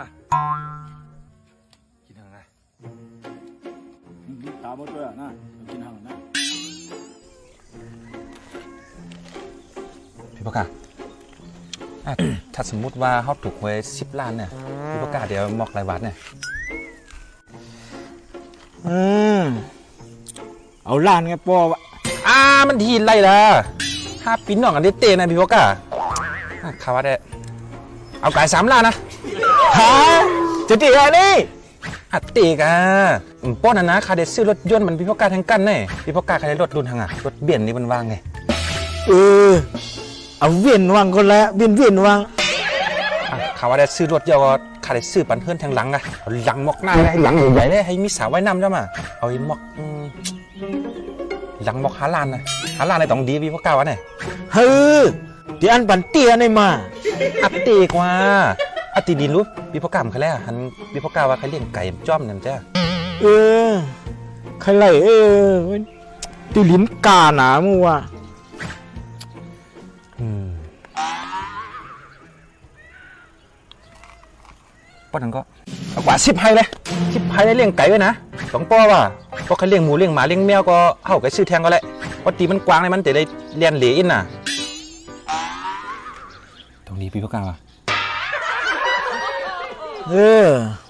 กะกินทางไงรีบตามมาด้วยนะกินห่างนะพี่ปากกาอะถ้าสมมุติว่าเขาถูกหวยสิบล้านเนี่ยพี่ปากกาเดี๋ยวหมอกรายวัดเนี่ยอืมเอาล้านไงปอวะอ่ามันทีไรล่ะห้าปีน้องกันได้เตะนะพี่ปากกาอะข่าวว่าได้เอาไก่สามล้านนะฮะ จะตีอะไรนี่อัดเตะกะอืมป้อนนะนะคาเดซื้อรถยนต์มันพี่ปากกาทั้งกันเนี่ยพี่ปากกาคาเดรถรุ่นทางอะรถเบียนนี่มันวางไงเออเอาเวียนวังก็แล้วเวียนเวียนวังอะข่าวว่าได้ซื้อรถเยอะก็คาเดซื้อปันเพื่อนทางหลังอะเอาหลังหมอกหน้าเลยให้หลังใหญ่ๆเลยให้มีสาวว่ายน้ำจ้ามาเอาไอ้หมอกอืมหลังหมอกหาลานนะหาลานในต้องดีพี่ปากกาวะเนี่ยเฮ้อที่อันปันเตียในมาอัดตีกว่า อัดตีดินรู้พี่พ่อกามเขาแล้วหันพี่พ่อกาว่าเขาเลี้ยงไก่จ้อมนั่นจ้ะเออใครไล่เออตีลิ้นกาหนามัวป้อนนั้นก็เอากว่าสิบไฮเลยสิบไฮได้เลี้ยงไก่ไว้นะสองป้อว่ะเพราะเขาเลี้ยงหมูเลี้ยงหมาเลี้ยงแมวก็เฮาก็ซื้อแทงก็แหละเพราะตีมันกว้างเลยมันจะได้เลียนเหลอินน่ะตรงนี้พี่พ่อกาว่ะ เออ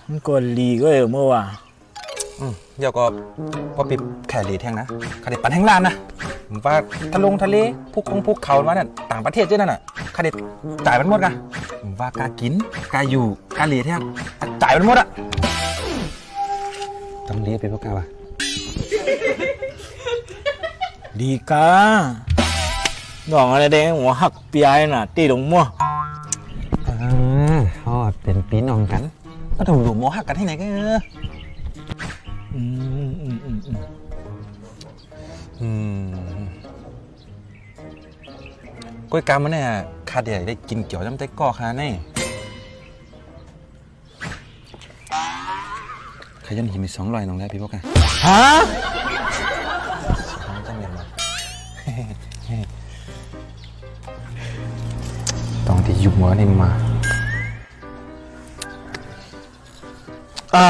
มันก็ลีก็เออเมื่อวะอืมเดี๋ยวก็พอปิดแข่เหลแทงนะเขาได้ปันแห่งล้านนะผมว่าทะลงทะเลภูคงภูเขามาเนี่ยต่างประเทศเจ้านั่นน่ะเขาได้จ่ายมันหมดกะผมว่ากากินกาอยู่กาเหลแทงจ่ายมันหมดอะต้องเรียกเป็นพวกกาวะดีกาดองอะไรแดงหัวหักเปียยน่ะตีลงมั่วอ่าเขา เป็นปีน้องกันก็ต้องหลูหมอหักกันที่ไหนกันเอออืมอืมอืมอืมอืมกล้วยกามันเนี่ยคาเดียได้กินเกี่ยวจำใจก่อคาแน่ขยันหินมีสองรอยน้องแล้วพี่พวกกันฮะจังเลยมาต้องที่ยุบหัวนี่มา อ่า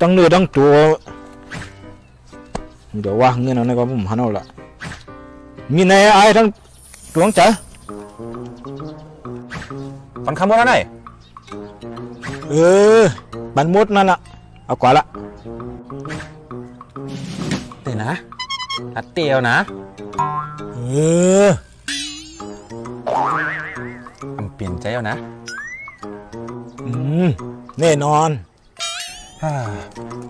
ต้องเนื้อต้องตัวเดี๋ยวว่าเงินเอาในก็ผมหันเอาละมีในไอ้ทั้งดวงใจฟันคำว่าอะไรเออบันมดนั่นละเอากว่าละเดี๋ยวนะอัดเตียวนะ เอออำเปลี่ยนใจเอานะ อืมแน่นอนฮ่า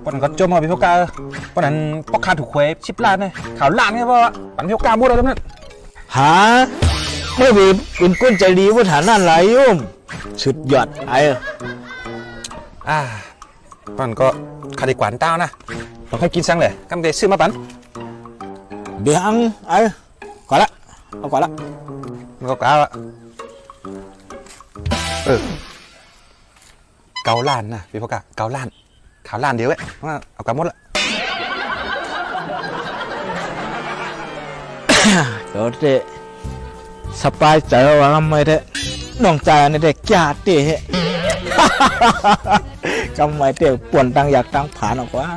ปนก็จมเอาพี่พวกกาปนนั้นปอกคาถูกหวยชิบล้านเนี่ยข่าวล้านเนี่ยเพราะว่าปันพี่พวกกาหมดแล้วนั่นหาไม่มีเป็นก้นใจดีว่าฐานนั่นไรยุ่มสุดยอดไอ้อ่าปนก็คาดีกวานเต้านะต้องให้กินซังเลยกำเดซื้อมาปันเบียงไอ้กว่าละเอากว่าละมันก็กาอะเออเกาล้านนะพี่พวกกาเกาล้าน ข่าวล้านเดียวเว้ยว่าเอากาหมดละ เดี๋ยวเตะสบายใจว่าทำไมเตะน้องใจในเด็กยาเตะทำไมเตะป่วนตังอยากตังผ่านออกว่า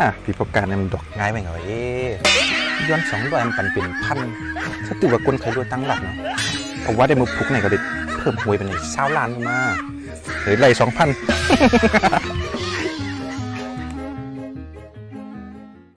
อะพี่พวกกาเนี่ยมันดอกง่ายไปหน่อยเอ้ ย้อนสองร้อยมันปันเป็นพันถ้าติว่าคนใครรวยตั้งหลักเนาะเพราะว่าได้มาพุกในก็ได้เพิ่มหวยเป็นเศร้าล้านมาเฮ้ยไรสองพัน